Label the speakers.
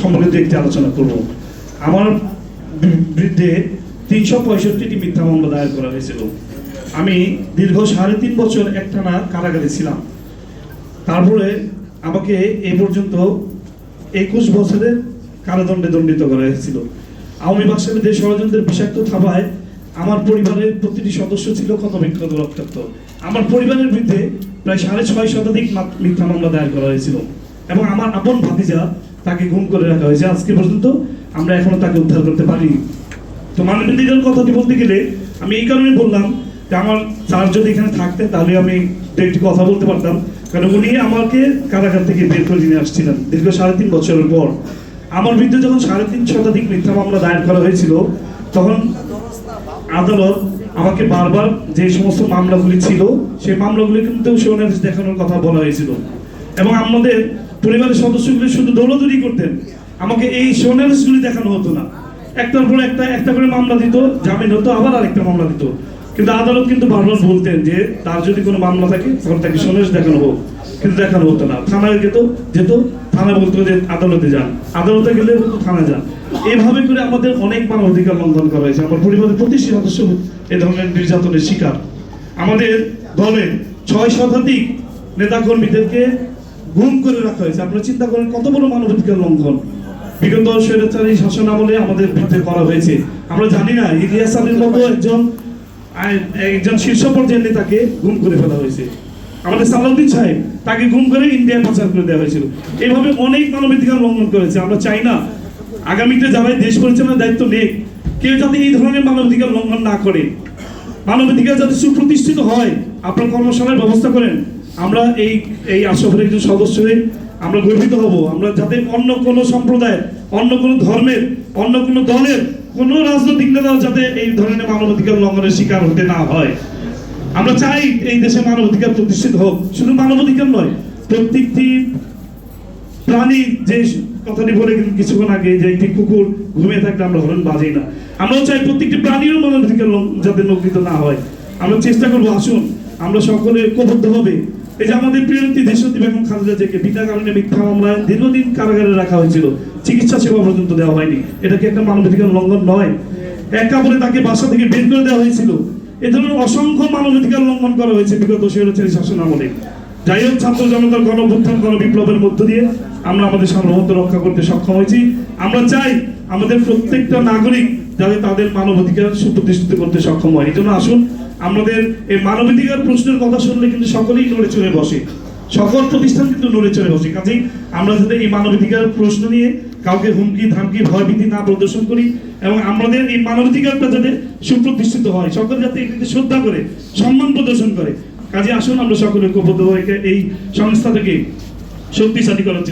Speaker 1: সম্পর্কিত একটি আলোচনা করব। আমার বিরুদ্ধে তিনশো পঁয়ষট্টিটি মিথ্যা মামলা দায়ের করা হয়েছিল। আমি দীর্ঘ সাড়ে তিন বছর একটানা কারাগারে ছিলাম। তারপরে আমাকে এই পর্যন্ত একুশ বছরের কারাদণ্ডে দণ্ডিত করা হয়েছিল। আওয়ামী বাকশালীদের ষড়যন্ত্রের বিষাক্ত থাবায় আমার পরিবারের প্রতিটি সদস্য ছিল ক্ষত বিক্ষত রক্তাক্ত। আমার পরিবারের বিরুদ্ধে প্রায় সাড়ে ছয় শতাধিক মিথ্যা মামলা দায়ের করা হয়েছিল। এবং আমার আপন ভাতিজা তাকে গুম করে রাখা হয়েছে আজকে পর্যন্ত। আমরা এখনও তাকে উদ্ধার করতে পারিনি। তো মানবাধিকার কথাটি বলতে গেলে, আমি এই কারণে বললাম যে আমার স্যার যদি এখানে থাকতেন, তাহলে আমি একটি কথা বলতে পারতাম। কারণ উনি আমাকে কারাগার থেকে বের করে নিয়ে আসছিলেন দীর্ঘ সাড়ে তিন বছরের পর। আমার বিরুদ্ধে যখন সাড়ে তিন শতাধিক মিথ্যা মামলা দায়ের করা হয়েছিল, তখন আদালত আমাকে বারবার যে সমস্ত মামলাগুলি ছিল, সেই মামলাগুলি কিন্তু সৌনাদেশ দেখানোর কথা বলা হয়েছিল। এবং আমাদের পরিবারের সদস্যগুলি শুধু দৌড়দৌড়ি করতেন। আমাকে এই সৌনাদেশগুলি দেখানো হতো না। একটার পর একটা একটা করে মামলা দিত, জামিন হতো, আবার আরেকটা মামলা দিত। কিন্তু আদালত কিন্তু বারবার বলতেন যে, তার যদি কোনো মামলা থাকে, তখন তাকে সন্ন্যাস দেখানো হোক। কিন্তু দেখানো হতো না। থানায় যেত যেত থানা বলতো যে, আদালতে যান। আদালতে গেলে বলতো থানা যান। এইভাবে করে আমাদের অনেক মান অধিকার লঙ্ঘন করা হয়েছে। আমার পরিবারের প্রতি সদস্য এ ধরনের নির্যাতনের শিকার। আমাদের দলের ছয় শতাধিক নেতাকর্মীদেরকে গুম করে রাখা হয়েছে। আপনারা চিন্তা করেন, কত বড় মানবাধিকার লঙ্ঘন। বিগত স্বৈরাচারী শাসন আমলে আমাদের বিরুদ্ধে করা হয়েছে। আমরা জানি না, ইলিয়াস আলীর মতো একজন একজন শীর্ষ পর্যায়ের নেতাকে গুম করে ফেলা হয়েছে। আমাদের সালাউদ্দিন সাহেব, তাকে গুম করে ইন্ডিয়ায় পাচার করে দেওয়া হয়েছিল। এইভাবে অনেক মানবাধিকার লঙ্ঘন করেছে। আমরা চাই না, আগামীতে যারা দেশ পরিচালনার দায়িত্ব নেই কেউ যাতে এই ধরনের মানবাধিকার লঙ্ঘন না করে। মানবাধিকার যাতে সুপ্রতিষ্ঠিত হয়, আপনার কর্মশালার ব্যবস্থা করেন। আমরা এই এই আসফের একজন সদস্য হয়ে আমরা গর্বিত হব। আমরা যাতে অন্য কোনো সম্প্রদায়ের, অন্য কোনো ধর্মের, অন্য কোনো দলের কোনো রাজনৈতিক নেতা যাতে এই ধরনের মানবাধিকার লঙ্ঘনের শিকার হতে না হয়। আমরা চাই এই দেশে মানবাধিকার প্রতিষ্ঠিত হোক। শুধু মানবাধিকার নয়, প্রত্যেকটি প্রাণী যে কথাটি বলে কিছুক্ষণ আগে যে একটি কুকুর ঘুমিয়ে থাকলে আমরা হরণ বাজাই না। আমরাও চাই প্রত্যেকটি প্রাণীরও মানবাধিকার যাতে লঙ্ঘিত না হয়। আমরা চেষ্টা করব, আসুন, আমরা সকলে ঐক্যবদ্ধ হবে এই যে আমাদের প্রিয়তি দেশত্রী বেগম খালেদা জিয়াকে বিনা কারণে মিথ্যা মামলায় দীর্ঘদিন কারাগারে রাখা হয়েছিল। চিকিৎসা সেবা পর্যন্ত দেওয়া হয়নি। এটা কি একটা মানবাধিকার লঙ্ঘন নয়? একা বলে তাকে বাসা থেকে বের করে দেওয়া হয়েছিল। এ ধরনের অসংখ্য মানবাধিকার লঙ্ঘন করা হয়েছে বিগত স্বৈরাচারী শাসন আমলে। যাই হোক, ছাত্র জনতার গণভ্যুত্থান গণবিপ্লবের মধ্য দিয়ে আমরা আমাদের সার্বভৌমত্ব রক্ষা করতে সক্ষম হয়েছি। আমরা চাই আমাদের প্রত্যেকটা নাগরিক যাতে তাদের মানবাধিকার সুপ্রতিষ্ঠিত করতে সক্ষম হয়। এই জন্য আসুন, আমাদের এই মানবাধিকার প্রশ্নের কথা শুনলে কিন্তু সকলেই নড়ে চড়ে বসে। সকল প্রতিষ্ঠান কিন্তু নড়ে চড়ে বসে। কাজেই আমরা যাতে এই মানবাধিকার প্রশ্ন নিয়ে কাউকে হুমকি, ধামকি, ভয়ভীতি না প্রদর্শন করি এবং আমাদের এই মানবাধিকারটা যাতে সুপ্রতিষ্ঠিত হয়। সকল যাতে এটাকে শ্রদ্ধা করে, সম্মান প্রদর্শন করে। কাজে আসুন, আমরা সকলে ঐক্যবদ্ধ হয়ে এই সংস্থা থেকে শক্তিশালী করার